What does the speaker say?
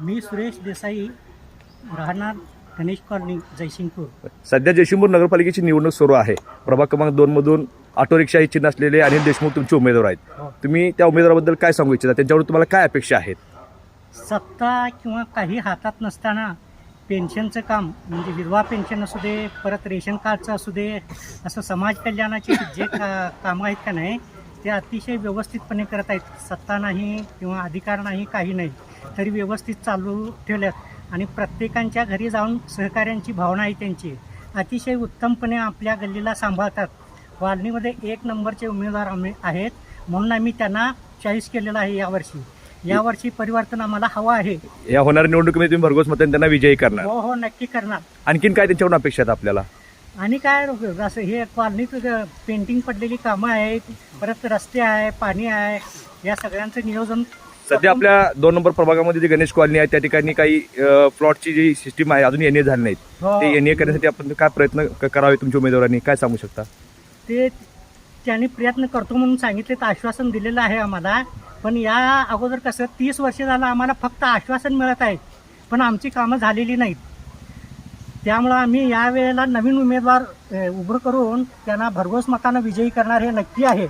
मी सुरेश देसाई राहणार गणेश कॉलनी जयसिंगपूर. सध्या जयशिंपूर नगरपालिकेची निवडणूक सुरू आहे. प्रभाग क्रमांक दोन मधून ऑटो रिक्षा हे चिन्ह असलेले अनिल देशमुख तुमचे उमेदवार आहेत. हो. तुम्ही त्या उमेदवाराबद्दल काय सांगू इच्छिता? त्यांच्यावर तुम्हाला काय अपेक्षा आहेत? सत्ता किंवा काही हातात नसताना पेन्शनचं काम म्हणजे विधवा पेन्शन असू दे परत रेशन कार्डचं असू दे असं समाज कल्याणाचे जे का कामं आहेत का नाही ते अतिशय व्यवस्थितपणे करत आहेत. सत्ता नाही किंवा अधिकार नाही काही नाही. तरी व्यवस्थित चालू ठेवल्यात. आणि प्रत्येकांच्या घरी जाऊन सहकार्यांची भावना आहे त्यांची. अतिशय उत्तमपणे आपल्या गल्लीला सांभाळतात. वाळणीमध्ये एक नंबरचे उमेदवार आम्ही आहेत म्हणून आम्ही त्यांना चॉईस केलेलं आहे यावर्षी. यावर्षी परिवर्तन आम्हाला हवं आहे. या होणाऱ्या निवडणुकीमध्ये तुम्ही भरघोस मतांनी त्यांना विजयी करणार. हो हो नक्की करणार. आणखीन काय त्यांच्याकडून अपेक्षा आहेत आपल्याला? आणि काय असं हे कॉलनीत पेंटिंग पडलेली कामं आहेत परत रस्ते आहे पाणी आहे या सगळ्यांचं नियोजन सध्या आपल्या दोन नंबर प्रभागामध्ये जी गणेश कॉलनी आहे त्या ठिकाणी काही प्लॉटची जी सिस्टीम आहे अजून एनए झाली नाहीत. हो. ते एनए करण्यासाठी आपण काय प्रयत्न करावे तुमच्या उमेदवारांनी? काय सांगू शकता? ते त्यांनी प्रयत्न करतो म्हणून सांगितले तर आश्वासन दिलेलं आहे आम्हाला. पण या अगोदर कसं तीस वर्ष झालं आम्हाला फक्त आश्वासन मिळत आहे पण आमची कामं झालेली नाहीत. त्यामुळं आम्ही यावेळेला नवीन उमेदवार उभं करून त्यांना भरघोस मतानं विजयी करणार हे नक्की आहे.